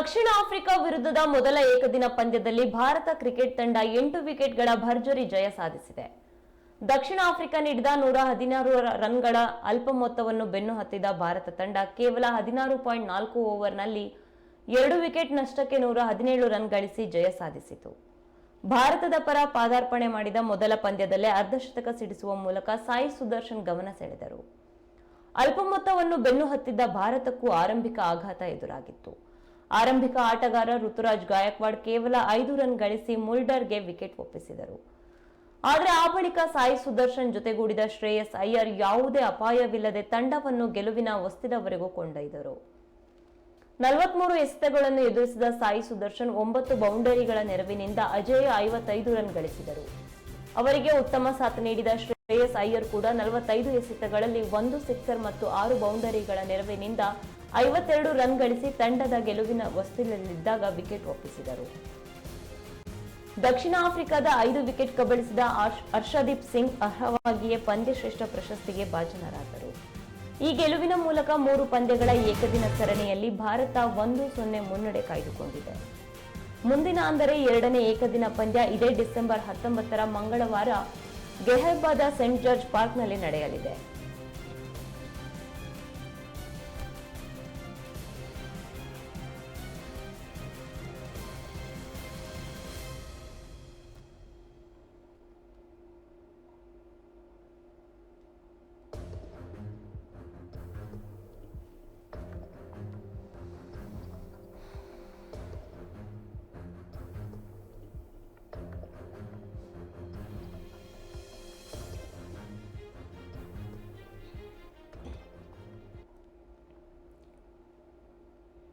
ದಕ್ಷಿಣ Africa ವಿರುದ್ಧದ ಮೊದಲ ಏಕದಿನ ಪಂದ್ಯದಲ್ಲಿ ಭಾರತ ಕ್ರಿಕೆಟ್ ತಂಡ ಎಂಟು ವಿಕೆಟ್ಗಳ ಭರ್ಜರಿ ಜಯ ಸಾಧಿಸಿದೆ. ದಕ್ಷಿಣ ಆಫ್ರಿಕಾ ನೀಡಿದ ನೂರ ಹದಿನಾರು ರನ್ಗಳ ಅಲ್ಪ ಮೊತ್ತವನ್ನು ಬೆನ್ನು ಹತ್ತಿದ ಭಾರತ ತಂಡ ಕೇವಲ ಹದಿನಾರು ಪಾಯಿಂಟ್ ನಾಲ್ಕು ಓವರ್ನಲ್ಲಿ ಎರಡು ವಿಕೆಟ್ ನಷ್ಟಕ್ಕೆ ನೂರ ಹದಿನೇಳು ರನ್ ಗಳಿಸಿ ಜಯ ಸಾಧಿಸಿತು. ಭಾರತದ ಪರ ಪಾದಾರ್ಪಣೆ ಮಾಡಿದ ಮೊದಲ ಪಂದ್ಯದಲ್ಲೇ ಅರ್ಧಶತಕ ಸಿಡಿಸುವ ಮೂಲಕ ಸಾಯಿ ಸುದರ್ಶನ್ ಗಮನ ಸೆಳೆದರು. ಅಲ್ಪ ಮೊತ್ತವನ್ನು ಬೆನ್ನು ಹತ್ತಿದ್ದ ಭಾರತಕ್ಕೂ ಆರಂಭಿಕ ಆಘಾತ ಎದುರಾಗಿತ್ತು. ಆರಂಭಿಕ ಆಟಗಾರ ಋತುರಾಜ್ ಗಾಯಕ್ವಾಡ್ ಕೇವಲ ಐದು ರನ್ ಗಳಿಸಿ ಮುಲ್ಡರ್ಗೆ ವಿಕೆಟ್ ಒಪ್ಪಿಸಿದರು. ಆದರೆ ಆ ಬಳಿಕ ಸಾಯಿ ಸುದರ್ಶನ್ ಜೊತೆಗೂಡಿದ ಶ್ರೇಯಸ್ ಅಯ್ಯರ್ ಯಾವುದೇ ಅಪಾಯವಿಲ್ಲದೆ ತಂಡವನ್ನು ಗೆಲುವಿನ ವಸ್ತಿದವರೆಗೂ ಕೊಂಡೊಯ್ದರು. ನಲವತ್ಮೂರು ಎಸೆತಗಳನ್ನು ಎದುರಿಸಿದ ಸಾಯಿ ಸುದರ್ಶನ್ ಒಂಬತ್ತು ಬೌಂಡರಿಗಳ ನೆರವಿನಿಂದ ಅಜೇಯ ಐವತ್ತೈದು ರನ್ ಗಳಿಸಿದರು. ಅವರಿಗೆ ಉತ್ತಮ ಸಾಥ್ ನೀಡಿದ ಶ್ರೇಯಸ್ ಅಯ್ಯರ್ ಕೂಡ ನಲವತ್ತೈದು ಎಸೆತಗಳಲ್ಲಿ ಒಂದು ಸಿಕ್ಸರ್ ಮತ್ತು ಆರು ಬೌಂಡರಿಗಳ ನೆರವಿನಿಂದ ಐವತ್ತೆರಡು ರನ್ ಗಳಿಸಿ ತಂಡದ ಗೆಲುವಿನ ವಸ್ತುವಿನಲ್ಲಿದ್ದಾಗ ವಿಕೆಟ್ ಒಪ್ಪಿಸಿದರು. ದಕ್ಷಿಣ ಆಫ್ರಿಕಾದ ಐದು ವಿಕೆಟ್ ಕಬಳಿಸಿದ ಹರ್ಷ್- ಹರ್ಷದೀಪ್ ಸಿಂಗ್ ಅರ್ಹವಾಗಿಯೇ ಪಂದ್ಯಶ್ರೇಷ್ಠ ಪ್ರಶಸ್ತಿಗೆ ಭಾಜನರಾದರು. ಈ ಗೆಲುವಿನ ಮೂಲಕ ಮೂರು ಪಂದ್ಯಗಳ ಏಕದಿನ ಸರಣಿಯಲ್ಲಿ ಭಾರತ ಒಂದು ಸೊನ್ನೆ ಮುನ್ನಡೆ ಕಾಯ್ದುಕೊಂಡಿದೆ. ಮುಂದಿನ ಅಂದರೆ ಎರಡನೇ ಏಕದಿನ ಪಂದ್ಯ ಇದೇ ಡಿಸೆಂಬರ್ ಹತ್ತೊಂಬತ್ತರ ಮಂಗಳವಾರ ಗೆಹರ್ಬಾದ ಸೆಂಟ್ ಜಾರ್ಜ್ ಪಾರ್ಕ್ನಲ್ಲಿ ನಡೆಯಲಿದೆ.